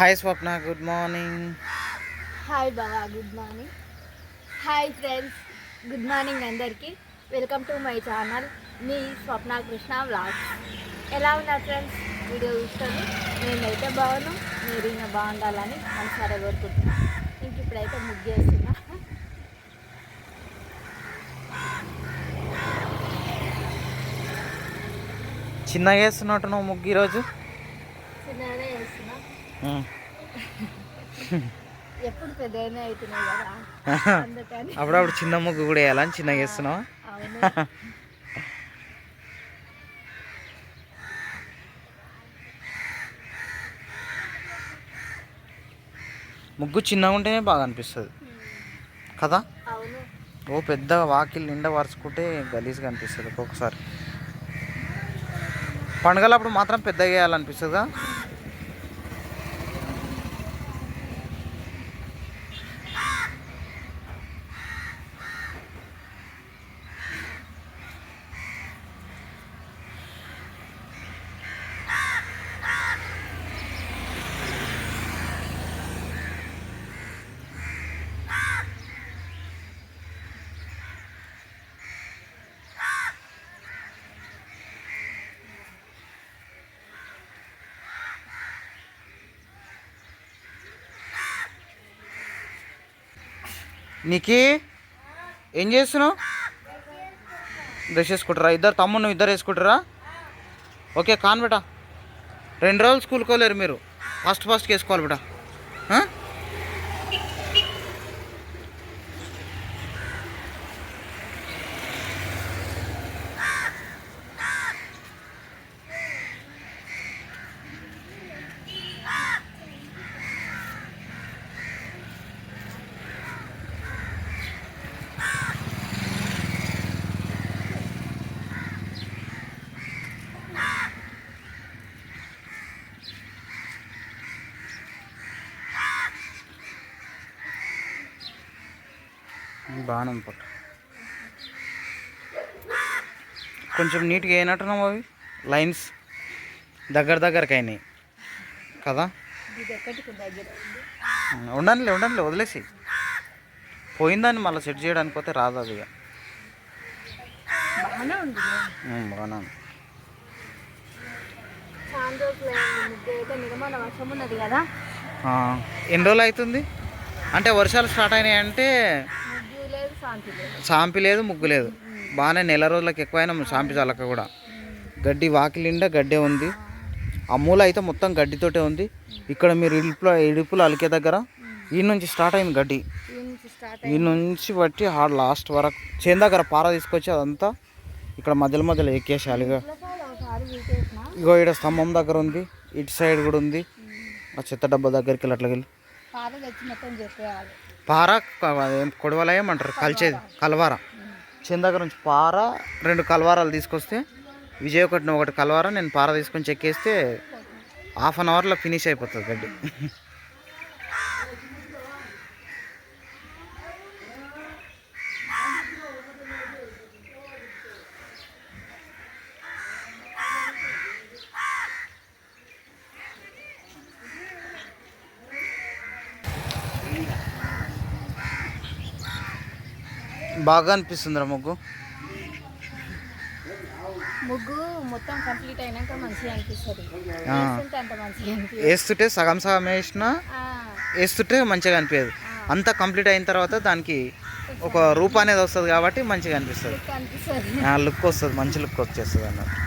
Hi Swapna good morning hi బాబా good morning hi friends good morning అందరికీ. Welcome to my channel మీ Swapna Krishna vlogs ఎలా ఉన్నారు friends video చూస్తుంది నేనైతే బాగున్నాం మీరు ఇంకా బాగుండాలని మనసారా కోరుకుంటున్నాను. ఇంక ఇప్పుడైతే ముగ్గేస్తున్నా చిన్నగా వేస్తున్నట్టు నువ్వు ముగ్గు ఈరోజు? చిన్నగానే చేస్తున్నా ఉమ్. ఎప్పుడు పెద్దగానే అవుతున్నాయి కదా? అందుకని. అప్పుడప్పుడు చిన్న ముగ్గు కూడా వేయాలని చిన్నగా వేస్తున్నావా? ముగ్గు చిన్నగా ఉంటేనే బాగా అనిపిస్తుంది. కదా? ఓ పెద్ద వాకిల్ నిండా వరుచుకుంటే గలీజ్గా అనిపిస్తుంది ఒక్కొక్కసారి. పండుగలప్పుడు మాత్రం పెద్దగా వేయాలనిపిస్తుందా? నీకి? ఏం చేస్తున్నావు? డ్రెస్ వేసుకుంటారా ఇద్దరు తమ్ముడు నువ్వు ఇద్దరు వేసుకుంటారా ఓకే కాన్ బేటా. రెండు రోజులు స్కూల్కి వెళ్ళారు మీరు. ఫస్ట్ ఫస్ట్కి వేసుకోవాలి బేటా. బాగానే ఉంది పట్టు. కొంచెం నీట్గా అయినట్టున్నావు అవి? లైన్స్ దగ్గర దగ్గరకు అయినాయి. కదా? ఉండండిలే ఉండండిలే వదిలేసి. పోయిందాన్ని మళ్ళీ సెట్ చేయడానికి పోతే రాదు అది ఇక. బాగానే ఉంది. ఎన్ని రోజులు అవుతుంది? అంటే వర్షాలు స్టార్ట్ అయినాయి అంటే ముగ్గు లేదు శాంతి లేదు సాంపి లేదు ముగ్గు లేదు. బాగానే నెల రోజులకు ఎక్కువైనా సాంపి చల్లక కూడా. గడ్డి వాకిలిండా గడ్డే ఉంది. ఆ మూల అయితే మొత్తం గడ్డితోటే ఉంది. ఇక్కడ మీరు ఇడుపుల ఇడుపులు అలికే దగ్గర ఈ నుంచి స్టార్ట్ అయింది గడ్డి. ఈ నుంచి బట్టి ఆ లాస్ట్ వరకు చేను దగ్గర పార తీసుకొచ్చి అదంతా ఇక్కడ మధ్యలో మధ్యలో ఎక్కేసాలి ఇక ఇగో ఇక్కడ స్తంభం దగ్గర ఉంది. ఇటు సైడ్ కూడా ఉంది. ఆ చెత్త డబ్బా దగ్గరికి వెళ్ళి అట్లా వెళ్ళి పార క- కలిచేది కలవార. చేను దగ్గర నుంచి పార రెండు కలవారాలు తీసుకొస్తే విజయ్ ఒకటిని ఒకటి కలవార నేను పార తీసుకొని చెక్కేస్తే హాఫ్ అన్ అవర్లో ఫినిష్ అయిపోతుంది గడ్డి. బాగా అనిపిస్తుందిరా ముగ్గు. ముగ్గు మొత్తం కంప్లీట్ అయినాక మంచిగా అనిపిస్తుంది. వేస్తుంటే సగం సగం వేసినా వేస్తుంటే మంచిగా అనిపించదు అంతా కంప్లీట్ అయిన తర్వాత దానికి ఒక రూప అనేది వస్తుంది కాబట్టి మంచిగా అనిపిస్తుంది. లుక్ వస్తుంది మంచి లుక్ వచ్చేస్తుంది అన్నట్టు.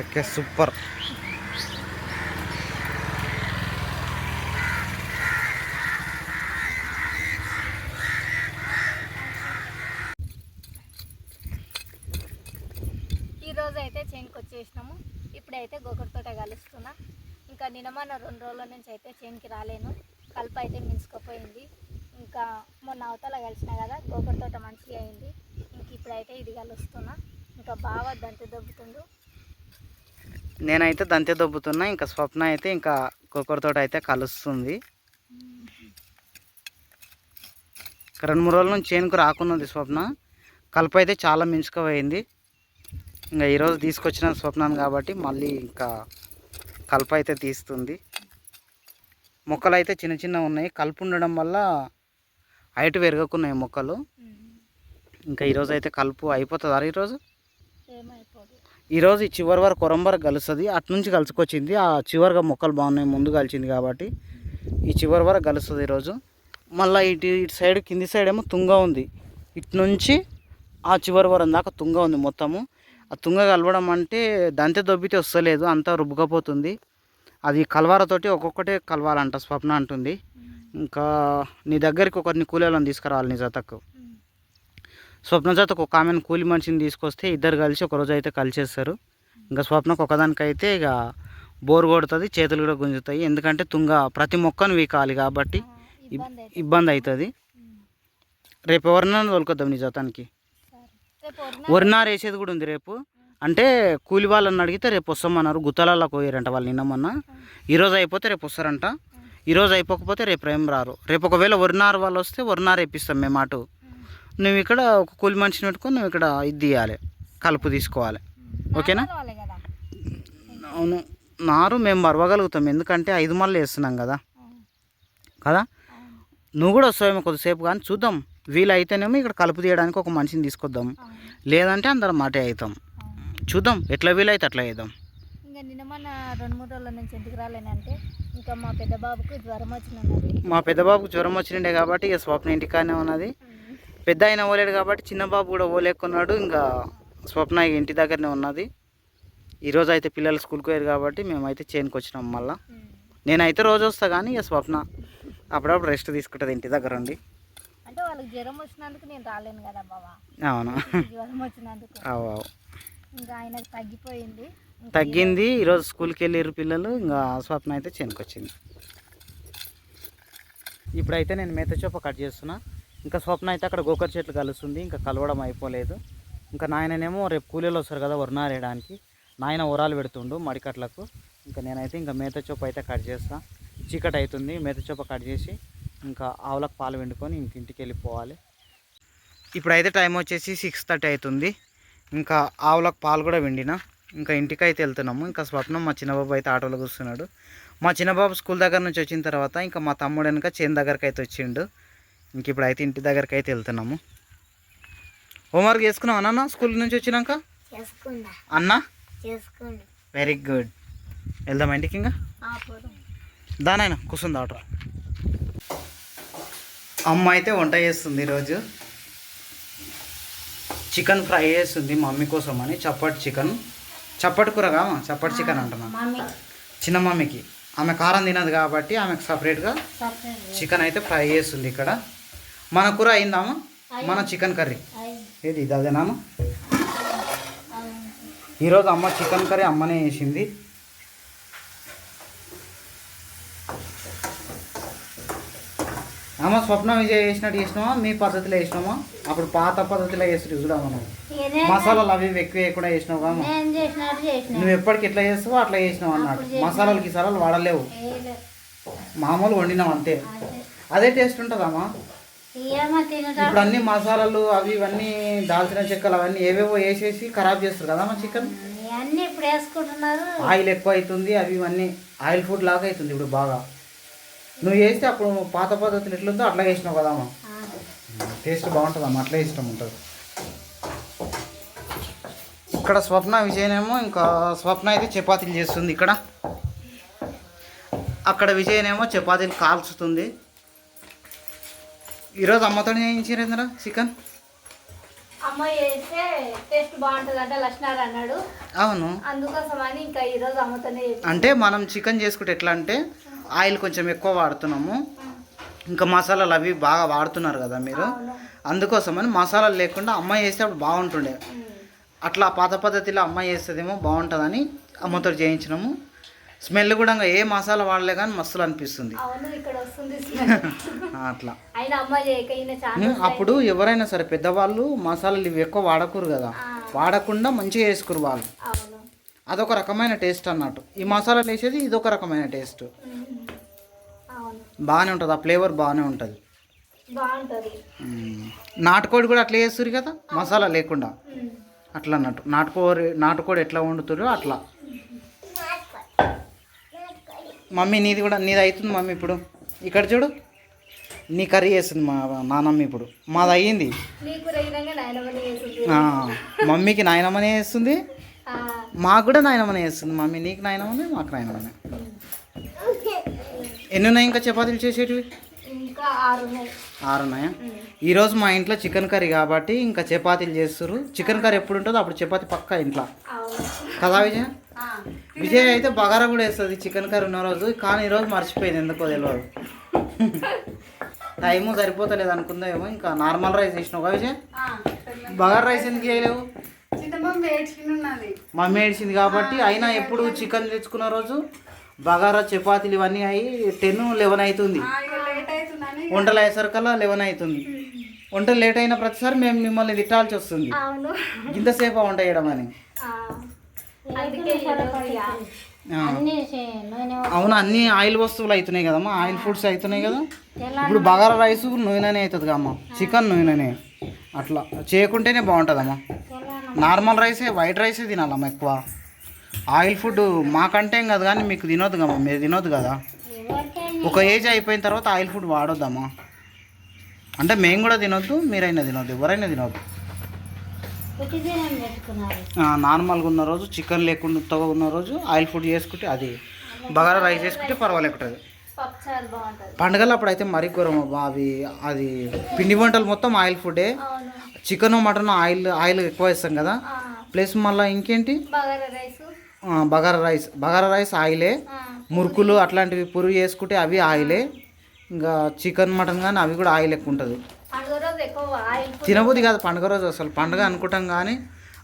ఓకే సూపర్ ఈ రోజు అయితే చేనుకి వచ్చేసినాము. ఇప్పుడైతే గోకర్ తోట కలుస్తున్నా. ఇంకా నినమాన రెండు రోజుల నుంచి అయితే చేనుకి రాలేను. కలుపు అయితే మించుకుపోయింది. ఇంకా మొన్న అవతల కలిసిన కదా గోకర్ తోట మంచిగా అయింది. ఇప్పుడైతే ఇది కలుస్తున్నా ఇంకా బాగా దంతి దొబ్బుతుండు. నేనైతే దంతే దొబ్బుతున్నా ఇంకా స్వప్న అయితే ఇంకా కొక్కరితో అయితే కలుస్తుంది. రెండు మూడు రోజుల నుంచి చేనుకు రాకున్నది స్వప్న. కలుపు అయితే చాలా మించుకుపోయింది ఇంకా ఈరోజు తీసుకొచ్చిన స్వప్నాన్ని కాబట్టి మళ్ళీ ఇంకా కలుపు అయితే తీస్తుంది. మొక్కలు అయితే చిన్న చిన్న ఉన్నాయి. కలుపు ఉండడం వల్ల హైట్ పెరగకున్నాయి మొక్కలు. ఇంకా ఈరోజు అయితే కలుపు అయిపోతుందా ఈరోజు ఈరోజు ఈ చివరి వరకు కొరం వరకు కలుస్తుంది అటు నుంచి కలుసుకొచ్చింది. ఆ చివరిగా మొక్కలు బాగున్నాయి ముందు కలిసింది కాబట్టి. ఈ చివరి వరకు కలుస్తుంది ఈరోజు మళ్ళీ ఇటు ఇటు సైడ్ కింది సైడ్ ఏమో తుంగ ఉంది. ఇటు నుంచి ఆ చివరి వరం దాకా తుంగ ఉంది మొత్తము. ఆ తుంగ కలవడం అంటే దంతే దొబ్బితే వస్తలేదు అంతా రుబ్బకపోతుంది. అది కలవారతోటి ఒక్కొక్కటే కలవాలంట స్వప్న అంటుంది. ఇంకా నీ దగ్గరికి ఒకరిని కూలీలను తీసుకురావాలి నీ జతకు. స్వప్న ఒక ఆమెను కూలి మనిషిని తీసుకొస్తే ఇద్దరు కలిసి ఒక రోజు అయితే కలిసేస్తారు. ఇంకా స్వప్నకు ఒకదానికైతే ఇక బోర్ కొడుతుంది చేతులు కూడా గుంజుతాయి. ఎందుకంటే తుంగ ప్రతి మొక్కను వీకాలి కాబట్టి ఇబ్- ఇబ్బంది అవుతుంది. రేపు ఎవరినైనా తోలుకొద్దాం నీ జతానికి. సరే వరినారు వేసేది కూడా ఉంది రేపు. అంటే కూలి వాళ్ళని అడిగితే రేపు వస్తామన్నారు. గుత్తలలో పోయారంట వాళ్ళు నిన్నమన్న ఈరోజు అయిపోతే రేపు వస్తారంట. ఈరోజు అయిపోకపోతే రేపు ఏం రారు. రేపు ఒకవేళ వరినారు వాళ్ళు వస్తే వరినారు వేపిస్తాం మేము అటు. నువ్వు ఇక్కడ ఒక కూలి మనిషిని పెట్టుకొని నువ్వు ఇక్కడ ఇది తీయాలి కలుపు తీసుకోవాలి. ఓకేనా? అవును. నారు మేము మరవగలుగుతాం. ఎందుకంటే ఐదు మళ్ళీ వేస్తున్నాం కదా. కదా? నువ్వు కూడా వస్తావేమో కొద్దిసేపు కానీ చూద్దాం. వీలైతేనేమో ఇక్కడ కలుపు తీయడానికి ఒక మనిషిని తీసుకొద్దాం. లేదంటే అందరం మాటే అవుతాం. చూద్దాం. ఎట్లా వీలైతే అట్లా చేద్దాం. ఇంకా నిన్న మన రెండు మూడు రోజుల నుంచి ఎందుకు రాలేనంటే ఇంకా మా పెద్ద బాబుకు జ్వరం మా పెద్ద బాబుకు జ్వరం వచ్చిండే కాబట్టి ఇక స్వప్న ఇంటికానే ఉన్నది. పెద్ద ఆయన ఓలేడు కాబట్టి చిన్న బాబు కూడా ఓలేకున్నాడు ఇంకా స్వప్న ఇంటి దగ్గరనే ఉన్నది. ఈరోజు అయితే పిల్లలు స్కూల్కి పోయారు కాబట్టి మేమైతే చేనుకి వచ్చినాం మళ్ళీ. నేనైతే రోజు వస్తా కానీ ఇక స్వప్న అప్పుడప్పుడు రెస్ట్ తీసుకుంటుంది ఇంటి దగ్గర ఉండి. అంటే వాళ్ళకి జ్వరం వచ్చినందుకు నేను రాలేను కదా బాబా అవును. జ్వరం వచ్చినందుకు. అవు అవు. ఇంకా ఆయనకు తగ్గిపోయింది. తగ్గింది. ఈరోజు స్కూల్కి వెళ్ళారు పిల్లలు. ఇంకా స్వప్న అయితే చేనుకి వచ్చింది. ఇప్పుడైతే నేను మేత చొప్ప కట్ చేస్తున్నా. ఇంకా స్వప్న అయితే అక్కడ గోకర్ చెట్లు కలుస్తుంది ఇంకా కలవడం అయిపోలేదు. ఇంకా నాయననేమో రేపు కూలీలు వస్తారు కదా వరణారేయడానికి. నాయన ఉరాలు పెడుతుండు మడికట్లకు. ఇంకా నేనైతే ఇంకా మేత చొప్ప అయితే కట్ చేస్తా. చీకటి అవుతుంది మేత చొప్ప కట్ చేసి ఇంకా ఆవులకు పాలు వండుకొని ఇంక ఇంటికి వెళ్ళిపోవాలి. ఇప్పుడైతే టైం వచ్చేసి సిక్స్ థర్టీ అవుతుంది. ఇంకా ఆవులకు పాలు కూడా వెండిన ఇంకా ఇంటికి అయితే వెళ్తున్నాము. ఇంకా స్వప్నం మా చిన్నబాబు అయితే ఆటోలో కూర్చున్నాడు. మా చిన్నబాబు స్కూల్ దగ్గర నుంచి వచ్చిన తర్వాత ఇంకా మా తమ్ముడు వెనక చేను దగ్గరకు అయితే వచ్చిండు. ఇంక ఇప్పుడైతే ఇంటి దగ్గరికి అయితే వెళ్తున్నాము హోంవర్క్ చేసుకున్నావు అన్న స్కూల్ నుంచి వచ్చినాక? అన్న? వెరీ గుడ్ వెళ్దామా ఇంటికి ఇంకా? దానైనా కూర్చుంది ఆటో అమ్మ అయితే వంట చేస్తుంది ఈరోజు. చికెన్ ఫ్రై చేస్తుంది మమ్మీ కోసం అని చప్పటి చికెన్. చప్పటి కూర కామా చప్పటి చికెన్ అంటున్నా. చిన్న మమ్మీకి. ఆమె కారం తినదు కాబట్టి ఆమెకు సపరేట్గా చికెన్ అయితే ఫ్రై చేస్తుంది ఇక్కడ. మన కూర అయిందామా మన చికెన్ కర్రీ. ఏది? ఇది అదేనామా ఈరోజు అమ్మ చికెన్ కర్రీ అమ్మనే చేసింది. అమ్మ స్వప్న విజయ్ చేసినట్టు చేసినామా మీ పద్ధతిలో వేసినామా అప్పుడు పాత పద్ధతిలో చేసి చూడా మనం మసాలాలు అవి ఎక్కువ వేయకుండా చేసినావు కామా నువ్వు ఎప్పటికి ఎట్లా చేస్తావో అట్లా చేసినావు అన్నట్టు మసాలాలు గిసాలాలు వాడలేవు. మామూలు వండినావు అంతే. అదే టేస్ట్ ఉంటుందమ్మా. ఇప్పుడు అన్ని మసాలాలు అవి ఇవన్నీ దాల్చిన చెక్కలు అవన్నీ ఏవేవో వేసేసి ఖరాబ్ చేస్తారు చికెన్? అన్నీ ఇప్పుడు వేసుకుంటున్నారు. ఆయిల్ ఎక్కువ అవుతుంది అవి ఇవన్నీ ఆయిల్ ఫుడ్ లాగా అవుతుంది ఇప్పుడు బాగా. నువ్వు చేస్తే అప్పుడు పాత పద్ధతులు ఎట్లుందో అట్లా చేసినావు కదమ్మా టేస్ట్ బాగుంటుందమ్మా అట్లా ఇష్టం ఉంటుంది. ఇక్కడ స్వప్న విజయనేమో ఇంకా స్వప్న అయితే చపాతీలు చేస్తుంది ఇక్కడ. అక్కడ విజయనేమో చపాతీలు కాల్చుతుంది. ఈరోజు అమ్మతో చేయించారు ఏంద్రా చికెన్? అమ్మాయి చేస్తే టేస్ట్ బాగుంటుంది అంటే లక్ష్మణారు అన్నాడు. అవును. అందుకోసం అని ఇంకా ఈరోజు అమ్మతోనే అంటే మనం చికెన్ చేసుకుంటే ఎట్లా అంటే ఆయిల్ కొంచెం ఎక్కువ వాడుతున్నాము. ఇంకా మసాలాలు అవి బాగా వాడుతున్నారు కదా మీరు. అందుకోసమని మసాలాలు లేకుండా అమ్మాయి చేస్తే అప్పుడు బాగుంటుండే. అట్లా పాత పద్ధతిలో అమ్మాయి చేస్తుందేమో బాగుంటుందని అమ్మతో చేయించినాము. స్మెల్ కూడా ఏ మసాలా వాడలే కానీ మస్తులు అనిపిస్తుంది. అట్లా. అప్పుడు ఎవరైనా సరే పెద్దవాళ్ళు మసాలాలు ఇవి ఎక్కువ వాడకూరు కదా. వాడకుండా మంచిగా వేసుకురు వాళ్ళు. అదొక రకమైన టేస్ట్ అన్నట్టు. ఈ మసాలాలు వేసేది ఇదొక రకమైన టేస్ట్. బాగానే ఉంటుంది ఆ ఫ్లేవర్ బాగానే ఉంటుంది. నాటుకోడి కూడా అట్లా చేస్తారు కదా మసాలా లేకుండా. అట్లా అన్నట్టు. నాటుకోడి నాటుకోడి ఎట్లా వండుతారో అట్లా. మమ్మీ నీది కూడా నీది అవుతుంది మమ్మీ ఇప్పుడు. ఇక్కడ చూడు నీ కర్రీ చేస్తుంది మా నానమ్మ ఇప్పుడు. మాది అయ్యింది. మమ్మీకి నాయనమ్మనే వేస్తుంది మాకు కూడా నాయనమ్మనే వేస్తుంది మమ్మీ. నీకు నాయనమ్మనే మాకు నాయనమ్మనే. ఎన్ని ఉన్నాయి ఇంకా చపాతీలు చేసేటివి? ఆరు ఉన్నాయి. ఈరోజు మా ఇంట్లో చికెన్ కర్రీ కాబట్టి ఇంకా చపాతీలు చేస్తారు చికెన్ కర్రీ ఎప్పుడు ఉంటుందో అప్పుడు చపాతీ పక్కా ఇంట్లో. కదా విజయ్? విజయ్ అయితే బగారా కూడా వేస్తుంది చికెన్ కర్రీ ఉన్న రోజు. కానీ ఈరోజు మర్చిపోయింది ఎందుకో తెలియదు టైము సరిపోతలేదు అనుకుందేమో ఇంకా నార్మల్ రైస్ చేసినావు కదా విజయ్? బగారా రైస్ ఎందుకు చేయలేవు? మమ్మీ ఏడిచింది కాబట్టి అయినా ఎప్పుడు చికెన్ తెచ్చుకున్న రోజు బగారా చపాతీలు ఇవన్నీ అయ్యి టెన్ లెవెన్ అవుతుంది వంటలు అయ్యేసరికల్లా లెవెన్ అవుతుంది వంటలు లేట్ అయిన ప్రతిసారి మేము మిమ్మల్ని తిట్టాల్సి వస్తుంది. ఇంతసేపు వంట చేయడం అని. అవును అన్ని ఆయిల్ వస్తువులు అవుతున్నాయి కదమ్మా. ఆయిల్ ఫుడ్స్ అవుతున్నాయి కదా. ఇప్పుడు బగారా రైస్ నూనెనే అవుతుంది కదమ్మా. చికెన్ నూనెనే. అట్లా చేయకుంటేనే బాగుంటుందమ్మా. నార్మల్ రైసే వైట్ రైసే తినాలమ్మా ఎక్కువ. ఆయిల్ ఫుడ్ మాకంటే ఏం కాదు కానీ మీకు తినొద్దు కమ్మా మీరు తినొద్దు కదా. ఒక ఏజ్ అయిపోయిన తర్వాత ఆయిల్ ఫుడ్ వాడొద్దమ్మా. అంటే మేము కూడా తినొద్దు మీరైనా తినొద్దు ఎవరైనా తినొద్దు. నార్మల్గా ఉన్న రోజు చికెన్ లేకుండా ఉన్న రోజు ఆయిల్ ఫుడ్ చేసుకుంటే అది బగారా రైస్ చేసుకుంటే పర్వాలేకుంటుంది పండగలు అప్పుడైతే మరీ ఘోరం అవి అది పిండి వంటలు మొత్తం ఆయిల్ ఫుడే చికెన్ మటన్ ఆయిల్ ఆయిల్ ఎక్కువ వేస్తాం కదా. ప్లస్ మళ్ళీ ఇంకేంటి? బగారా రైస్. బగారా రైస్. ఆయిలే. మురుకులు అట్లాంటివి పురుగు చేసుకుంటే అవి ఆయిలే. ఇంకా చికెన్ మటన్ కానీ అవి కూడా ఆయిల్ ఎక్కువ ఉంటుంది. రోజు ఎక్కువ ఆయిల్ ఫుడ్ తినబుద్ధి కాదు పండుగ రోజు అసలు. పండుగ అనుకుంటాం కానీ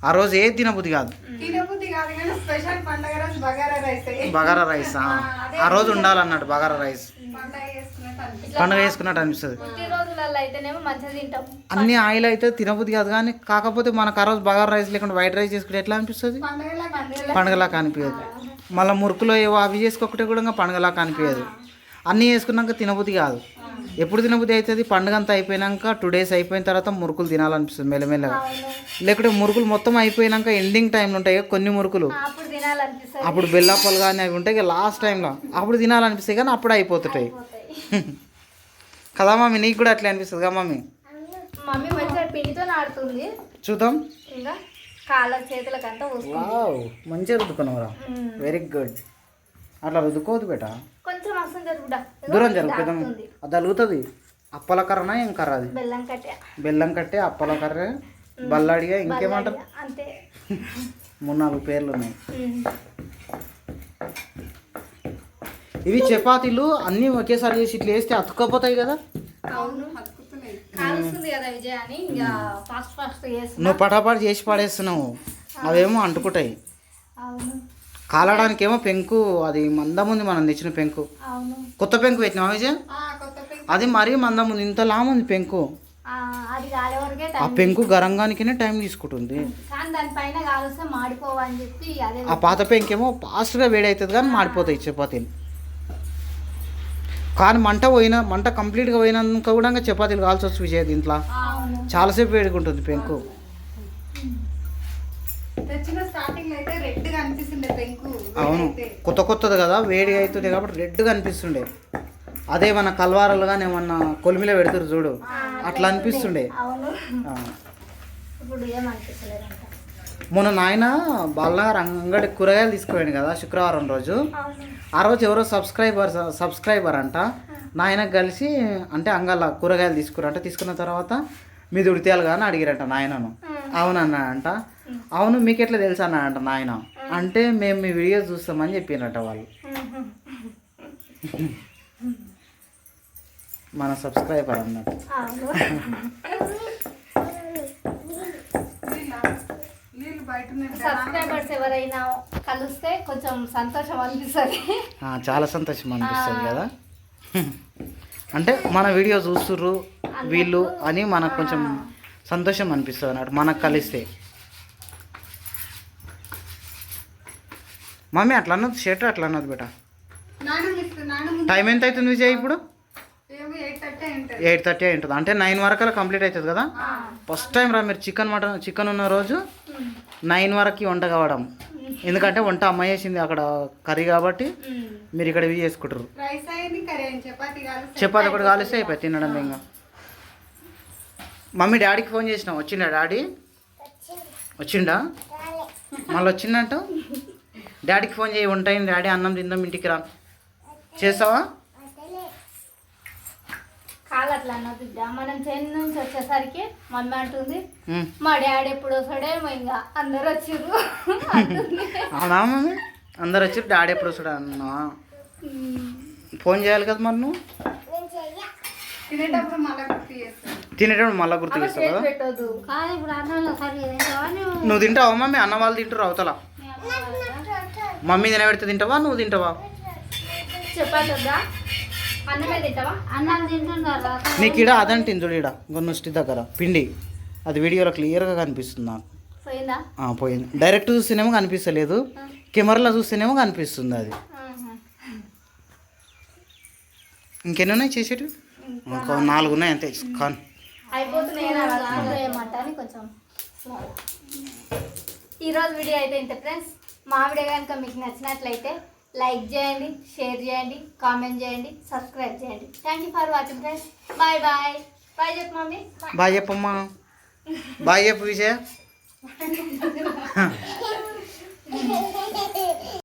ఆ రోజు ఏది తినబుద్ధి కాదు. తినబుద్ధి కాదు కానీ స్పెషల్ పండగ రోజు బగారా రైస్ బగారా రైస్? ఆ. ఆ రోజు ఉండాలన్నట్టు బగారా రైస్. పండగ చేసుకున్నట్టు అనిపిస్తుంది. అన్ని ఆయిల్ అయితే తినబుద్ధి కాదు కానీ కాకపోతే మనకు ఆ రోజు బగారా రైస్ లేకుండా వైట్ రైస్ చేసుకుంటే ఎట్లా అనిపిస్తుంది? పండగలా పండగ పండుగలా కనిపించదు. మళ్ళీ మురుకులో ఏవో అవి చేసుకోకుంటే కూడా ఇంకా పండుగలా కనిపించదు. అన్నీ వేసుకున్నాక తినబుద్ధి కాదు. ఎప్పుడు తినబుద్ధి అవుతుంది? పండుగ అంతా అయిపోయినాక టూ డేస్ అయిపోయిన తర్వాత మురుకులు తినాలనిపిస్తుంది మెల్లమెల్లగా. లేకుంటే మురుకులు మొత్తం అయిపోయినాక ఎండింగ్ టైంలో ఉంటాయి కొన్ని మురుకులు. అప్పుడు బెల్లప్పలు కానీ అవి ఉంటాయి లాస్ట్ టైంలో అప్పుడు తినాలనిపిస్తాయి కానీ అప్పుడు అయిపోతుంటాయి. కదా మమ్మీ నీకు కూడా అట్లా అనిపిస్తుంది కదా మమ్మీ చూద్దాం. మంచిగా రుద్దుకున్నావురా. వెరీ గుడ్ అట్లా రుద్దుకోవద్దు బేట? కొంచెం వస్తుంది జరుగుడా. దూరం జరుగు పెద్ద దాటుతుంది. అది తగులుతుంది అప్పల కర్రనా ఏం కర్ర అది? బెల్లం కట్టే బెల్లం కట్టే అప్పల కర్ర బల్లాడిగా ఇంకేమంటారు? అంతే. మూడు నాలుగు పేర్లు ఉన్నాయి. ఇవి చపాతీలు అన్నీ ఒకేసారి చేసి ఇట్లా వేస్తే అతుక్కపోతాయి కదా? నువ్వు పటాపట్ చేసి పడేస్తున్నావు. అవేమో అంటుకుంటాయి. అవును. కాలడానికి ఏమో పెంకు అది మందం ఉంది మనం తెచ్చిన పెంకు. కొత్త పెంకు పెట్టినావా విజయ్? అది మరీ మందం ఉంది ఇంత లాముంది పెంకు. ఆ, పెంకు గరంగానికనే టైం తీసుకుంటుంది. ఆ పాత పెంకేమో ఫాస్ట్గా వేడవుతుంది కానీ మాడిపోతాయి చపాతీలు. కానీ మంట పోయిన మంట కంప్లీట్గా పోయినాక కూడా చపాతీలు కాల్సి వచ్చు విజయ్ దీంట్లో. చాలాసేపు వేడుకుంటుంది పెంకు. తెచ్చిన స్టార్టింగ్లో అయితే రెడ్గా అనిపిస్తుండే పెంకు. అవును. కొత్త కొత్తది కదా వేడి అవుతుంది కాబట్టి రెడ్గా అనిపిస్తుండే. అదే మన కల్వారలు కానీ ఏమన్నా కొలిమిలో పెడతారు చూడు అట్లా అనిపిస్తుండే. మొన్న నాయన బాలనగర్ అంగడి కూరగాయలు తీసుకుపోయాడు కదా శుక్రవారం రోజు. ఆ రోజు ఎవరో సబ్స్క్రైబర్ సబ్స్క్రైబర్ అంట. నాయనకు కలిసి అంటే అంగళ్ళ కూరగాయలు తీసుకురా అంటే తీసుకున్న తర్వాత మీది ఉడితేయాలి కానీ అడిగిరంట నాయనను. అవునన్నా అంట. అవును మీకు ఎట్లా తెలుసు అన్న అంట నాయన. అంటే మేము మీ వీడియో చూస్తామని చెప్పినట్ట వాళ్ళు. మన సబ్స్క్రైబర్ అన్నట్టు అవును. నీళ్ళు బయట ఉన్నాయి. సబ్స్క్రైబర్స్ ఎవరైనా కలిస్తే కొంచెం సంతోషం అనిపిస్తుంది. ఆ, చాలా సంతోషం అనిపిస్తుంది కదా. అంటే మన వీడియో చూస్తుర్రు వీళ్ళు అని మనకు కొంచెం సంతోషం అనిపిస్తుంది అన్నట్టు మనకు కలిస్తే. మమ్మీ అట్లా అన్నది షర్ట్ అట్లా అన్నది బేట టైం ఎంత అవుతుంది విజయ్ ఇప్పుడు? ఏమో ఎయిట్ థర్టీ ఉంటుంది అంటే నైన్ వరకు కంప్లీట్ అవుతుంది కదా? ఫస్ట్ టైం రా మీరు చికెన్ మటన్ చికెన్ ఉన్న రోజు నైన్ వరకు వంట కావడం. ఎందుకంటే వంట అమ్మాయి చేసింది అక్కడ కర్రీ కాబట్టి మీరు ఇక్కడ ఇవి చేసుకుంటారు. చపాతి ఒకటి కాలిస్తే అయిపోయి తినడం ఇంకా. మమ్మీ డాడీకి ఫోన్ చేసినావు వచ్చిండా డాడీ? వచ్చిండా? మళ్ళీ వచ్చిందంట? డాడీకి ఫోన్ చేయి ఉంటాయి డాడీ అన్నం తిందాం ఇంటికి రా. చేసావా అన్న బిడ్డ మనం చెన్ నుంచి వచ్చేసరికి మమ్మీ అంటుంది. మా డాడీ ఎప్పుడు వస్తాడేమో ఇంకా అందరు వచ్చిర్రు. అవునా మమ్మీ? అందరు వచ్చి డాడీ ఎప్పుడు వస్తాడు అన్నా ఫోన్ చేయాలి కదా మరి నువ్వు? తినేటప్పుడు మళ్ళీ గుర్తు చేస్తావు? కదా నువ్వు? తింటావా మమ్మీ? అన్న వాళ్ళు తింటారు అవతల. మమ్మీ తినబెడితే తింటావా? నువ్వు తింటావా? నీకు ఈడ అదంటే ఇందుడు ఈడ గొన్నుష్టి దగ్గర. పిండి. అది వీడియోలో క్లియర్గా కనిపిస్తుంది? నాకు పోయిందా. డైరెక్ట్ చూస్తేనేమో కనిపిస్తలేదు. కెమెరాలో చూస్తేనేమో కనిపిస్తుంది అది. ఇంకెన్ని ఉన్నాయి చేసేటి ఒక నాలుగు ఉన్నాయి అంతే కాన్. ఈరోజు వీడియో అయితే ఇంత ఫ్రెండ్స్. మా వీడియో కనుక మీకు నచ్చినట్లయితే లైక్ చేయండి షేర్ చేయండి కామెంట్ చేయండి సబ్స్క్రైబ్ చేయండి. Thank you for watching friends bye bye bye చెప్పు మమ్మీ. బాయ్ చెప్పమ్మా బాయ్ చెప్పు విజయ.